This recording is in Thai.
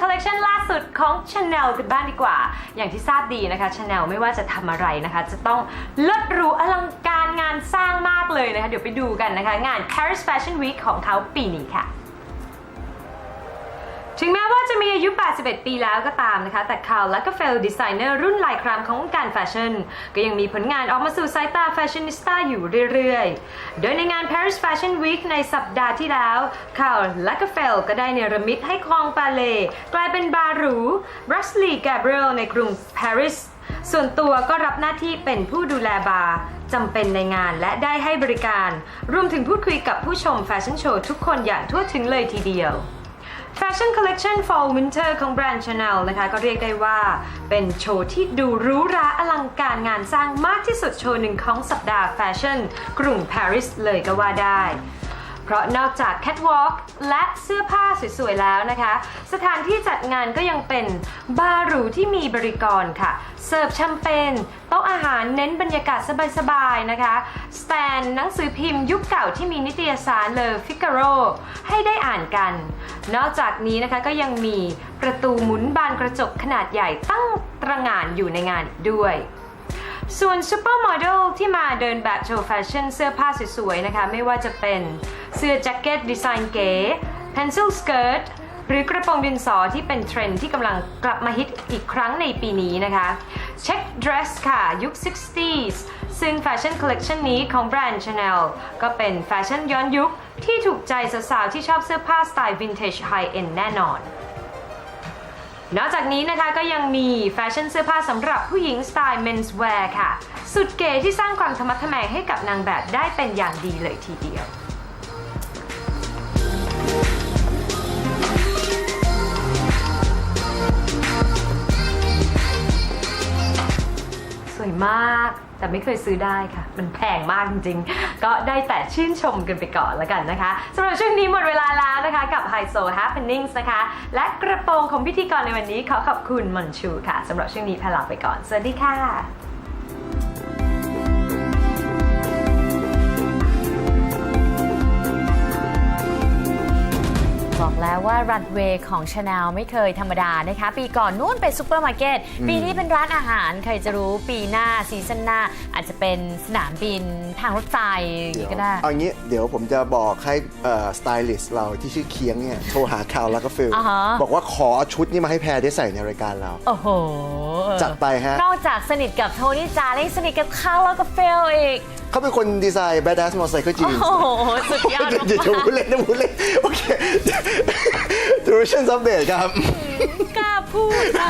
คอลเลกชันล่าสุดของ Chanel กันบ้างดีกว่า อย่างที่ทราบดีนะคะ Chanel ไม่ว่าจะทำอะไรนะคะ จะต้องเลิศหรูอลังการงานสร้างมากเลยนะคะ เดี๋ยวไปดูกันนะคะ งาน Paris Fashion Week ของเขาปีนี้ค่ะ ถึงแม้ว่าจะมีอายุ 81 ปีแล้วก็ตามนะคะ แต่คาร์ลและก็เฟลดีไซเนอร์รุ่นลายครามของวงการแฟชั่น ก็ยังมีผลงานออกมาสู่สายตาแฟชั่นนิสต้าอยู่เรื่อยๆ โดยในงาน Paris Fashion Week ในสัปดาห์ที่แล้วคาร์ลและก็เฟลก็ได้เนรมิตให้คลองปาเลกลายเป็นบาร์หรูบรัสลีแกเบรียลในกรุงปารีสส่วนตัวก็รับหน้าที่เป็นผู้ดูแลบาร์จำเป็นในงานและได้ให้บริการ รวมถึงพูดคุยกับผู้ชมแฟชั่นโชว์ทุกคนอย่างทั่วถึงเลยทีเดียว แฟชั่นคอลเลคชัน Fall Winter ของแบรนด์ Chanel นะคะ ก็เรียกได้ว่าเป็นโชว์ที่ดูหรูหราอลังการงานสร้างมากที่สุดโชว์หนึ่งของสัปดาห์แฟชั่นกรุงปารีสเลยก็ว่าได้ เพราะนอกจากแคทวอล์กและเสื้อผ้าสวยๆแล้วนะคะ สถานที่จัดงานก็ยังเป็นบาร์หรูที่มีบริกรค่ะ เสิร์ฟแชมเปญโต๊ะอาหารเน้นบรรยากาศสบายๆนะคะสแตนหนังสือพิมพ์ยุคเก่าที่มีนิตยสารเลอฟิกาโรให้ได้อ่านกัน นอกจากนี้นะคะก็ยังมีประตูหมุนบานกระจกขนาดใหญ่ตั้งตระหง่านอยู่ในงานด้วย ส่วนซูเปอร์โมเดลที่มาเดินแบบโชว์แฟชั่นเสื้อผ้าสวยๆนะคะ ไม่ว่าจะเป็นเสื้อแจ็คเก็ตดีไซน์เก๋ pencil skirt หรือกระโปรงดินสอที่เป็นเทรนด์ที่กำลังกลับมาฮิตอีกครั้งในปีนี้นะคะเช็ค dress ค่ะ ยุค 60s ซึ่งแฟชั่นคอลเล t ชันนี้ของแบรนด์ Chanel ก็เป็นแฟชั่นย้อนยุคที่ถูกใจสาวๆที่ชอบเสื้อผ้าสไตล์ vintage high end แน่นอน นอกจากนี้นะคะก็ยังมีแฟชั่นเสื้อผ้าสำหรับผู้หญิงสไตล์ menswear ค่ะ สุดเก๋ที่สร้างความธรรมะทแมงให้กับนางแบบได้เป็นอย่างดีเลยทีเดียว มาก แต่ไม่เคยซื้อได้ค่ะ มันแพงมากจริงๆ ก็ได้แต่ชื่นชมกันไปก่อนแล้วกันนะคะสำหรับช่วงนี้หมดเวลาแล้วนะคะกับ h i s o Happenings นะคะ และกระโปรงของพิธีกรในวันนี้ขอขอบคุณมอนชูค่ะสำหรับช่วงนี้พลลาไปก่อน สวัสดีค่ะ วว่ารันเวย์ของ Chanel ไม่เคยธรรมดานะคะ ปีก่อนนู้นเป็นซูเปอร์มาร์เก็ตปีนี้เป็นร้านอาหารใครจะรู้ปีหน้าซีซั่นหน้า อาจจะเป็นสนามบินทางรถไฟอย่างนี้ก็ได้เอางี้เดี๋ยวผมจะบอกให้สไตลิสต์เราที่ชื่อเคียงเนี่ยโทรหาคาวแล้วก็ฟิลอ่าฮะบอกว่าขอเอาชุดนี้มาให้แพรได้ใส่ในรายการเราโอ้โหจัดไปฮะนอกจากสนิทกับโทนี่จาแล้วยังสนิทกับคาร์ลแล้วก็เฟลอีก เขาเป็นคนดีไซน์ Badass Motorcycle โอ้ Jeans โห สุดยอดเดี๋ยวเดี๋ยวพูดเล่นนะพูดเล่นโอเค Duration Update ครับ กล้าพูดนะ